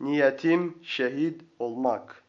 Niyetim şehit olmak.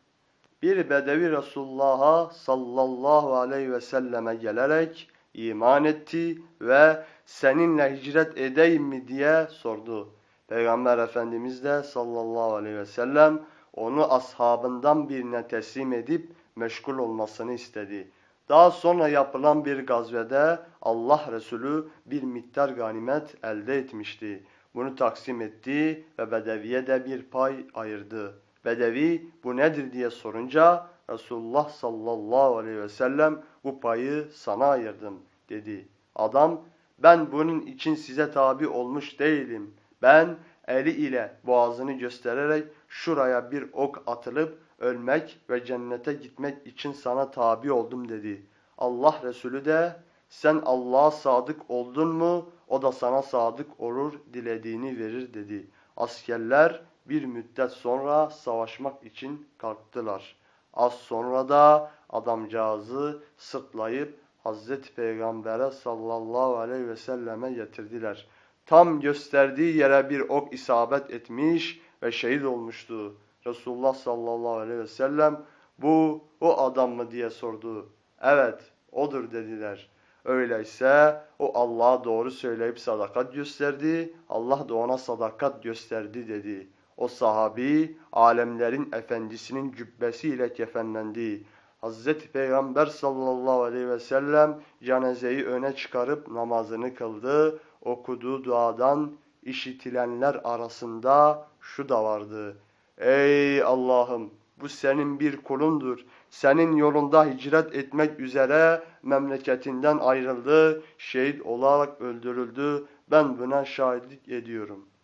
Bir bedevi Resulullah'a sallallahu aleyhi ve selleme gelerek iman etti ve seninle hicret edeyim mi diye sordu. Peygamber Efendimiz de sallallahu aleyhi ve sellem onu ashabından birine teslim edip meşgul olmasını istedi. Daha sonra yapılan bir gazvede Allah Resulü bir miktar ganimet elde etmişti. Bunu taksim etti ve Bedevi'ye de bir pay ayırdı. Bedevi bu nedir diye sorunca Resulullah sallallahu aleyhi ve sellem bu payı sana ayırdım dedi. Adam ben bunun için size tabi olmuş değilim. Ben eli ile boğazını göstererek şuraya bir ok atılıp ölmek ve cennete gitmek için sana tabi oldum dedi. Allah Resulü de sen Allah'a sadık oldun mu o da sana sadık olur dilediğini verir dedi. Askerler bir müddet sonra savaşmak için kalktılar. Az sonra da adamcağızı sırtlayıp Hazreti Peygamber'e sallallahu aleyhi ve selleme getirdiler. Tam gösterdiği yere bir ok isabet etmiş ve şehit olmuştu. Resulullah sallallahu aleyhi ve sellem bu o adam mı diye sordu. Evet odur dediler. Öyleyse o Allah'a doğru söyleyip sadakat gösterdi. Allah da ona sadakat gösterdi dedi. O sahabi alemlerin efendisinin cübbesiyle kefenlendi. Hazreti Peygamber sallallahu aleyhi ve sellem cenazeyi öne çıkarıp namazını kıldı. Okuduğu duadan işitilenler arasında şu da vardı. Ey Allah'ım bu senin bir kulundur. Senin yolunda hicret etmek üzere memleketinden ayrıldı, şehit olarak öldürüldü. Ben buna şahitlik ediyorum.''